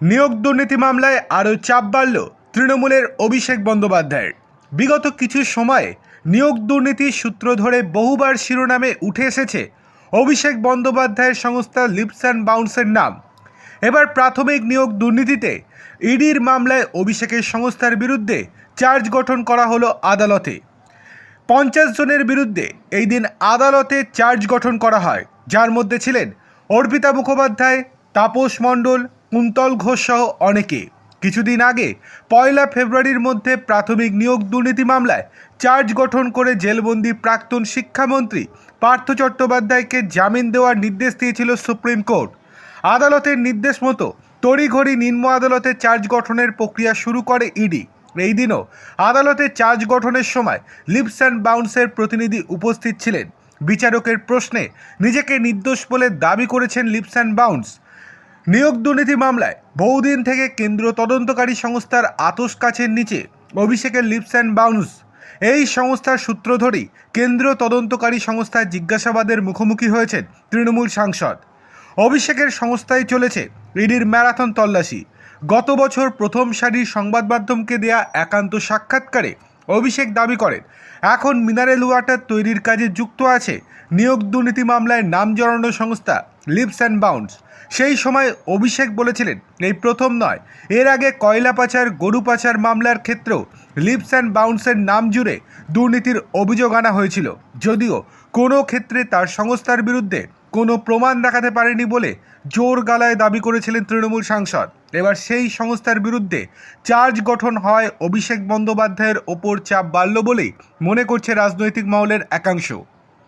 নিয়োগ দুর্নীতি মামলায় আরও চাপ বাড়ল তৃণমূলের অভিষেক বন্দ্যোপাধ্যায়ের। বিগত কিছু সময়ে নিয়োগ দুর্নীতির সূত্র ধরে বহুবার শিরোনামে উঠে এসেছে অভিষেক বন্দ্যোপাধ্যায়ের সংস্থা লিপস অ্যান্ড বাউন্সের নাম। এবার প্রাথমিক নিয়োগ দুর্নীতিতে ইডির মামলায় অভিষেকের সংস্থার বিরুদ্ধে চার্জ গঠন করা হলো আদালতে। পঞ্চাশ জনের বিরুদ্ধে এই দিন আদালতে চার্জ গঠন করা হয়, যার মধ্যে ছিলেন অর্পিতা মুখোপাধ্যায়, তাপস মণ্ডল কুন্তল ঘোষ সহ অনেকে। কিছুদিন আগে, পয়লা ফেব্রুয়ারির মধ্যে প্রাথমিক নিয়োগ দুর্নীতি মামলায় চার্জ গঠন করে জেলবন্দি প্রাক্তন শিক্ষামন্ত্রী পার্থ চট্টোপাধ্যায়কে জামিন দেওয়ার নির্দেশ দিয়েছিল সুপ্রিম কোর্ট। আদালতের নির্দেশ মতো তড়িঘড়ি নিম্ন আদালতে চার্জ গঠনের প্রক্রিয়া শুরু করে ইডি। এই দিনও আদালতে চার্জ গঠনের সময় লিপস অ্যান্ড বাউন্সের প্রতিনিধি উপস্থিত ছিলেন। বিচারকের প্রশ্নে, নিজেকে নির্দোষ বলে দাবি করেছেন লিপস অ্যান্ড বাউন্স। নিয়োগ দুর্নীতি মামলায় বহুদিন থেকে কেন্দ্র তদন্তকারী সংস্থার আতস কাছের নিচে অভিষেকের লিপস অ্যান্ড বাউন্স। এই সংস্থার সূত্র ধরেই কেন্দ্র তদন্তকারী সংস্থার জিজ্ঞাসাবাদের মুখোমুখি হয়েছেন তৃণমূল সাংসদ। অভিষেকের সংস্থায় চলেছে ইডির ম্যারাথন তল্লাশি। গত বছর প্রথম সারির সংবাদ মাধ্যমকে দেয়া একান্ত সাক্ষাৎকারে অভিষেক দাবি করেন, এখন মিনারেল ওয়াটার তৈরির কাজে যুক্ত আছে। নিয়োগ দুর্নীতি মামলায় নাম জড়ানো সংস্থা লিপস অ্যান্ড বাউন্স সেই সময় অভিষেক বলেছিলেন, এই প্রথম নয়। এর আগে কয়লা পাচার, গরু পাচার মামলার ক্ষেত্রেও লিপস অ্যান্ড বাউন্সের নাম জুড়ে দুর্নীতির অভিযোগ আনা হয়েছিল। যদিও কোনো ক্ষেত্রে তার সংস্থার বিরুদ্ধে কোনো প্রমাণ দেখাতে পারেনি বলে জোর গালায় দাবি করেছিলেন তৃণমূল সাংসদ। এবার সেই সংস্থার বিরুদ্ধে চার্জ গঠন হয় অভিষেক বন্দ্যোপাধ্যায়ের ওপর চাপ বাড়ল বলেই মনে করছে রাজনৈতিক মহলের একাংশ।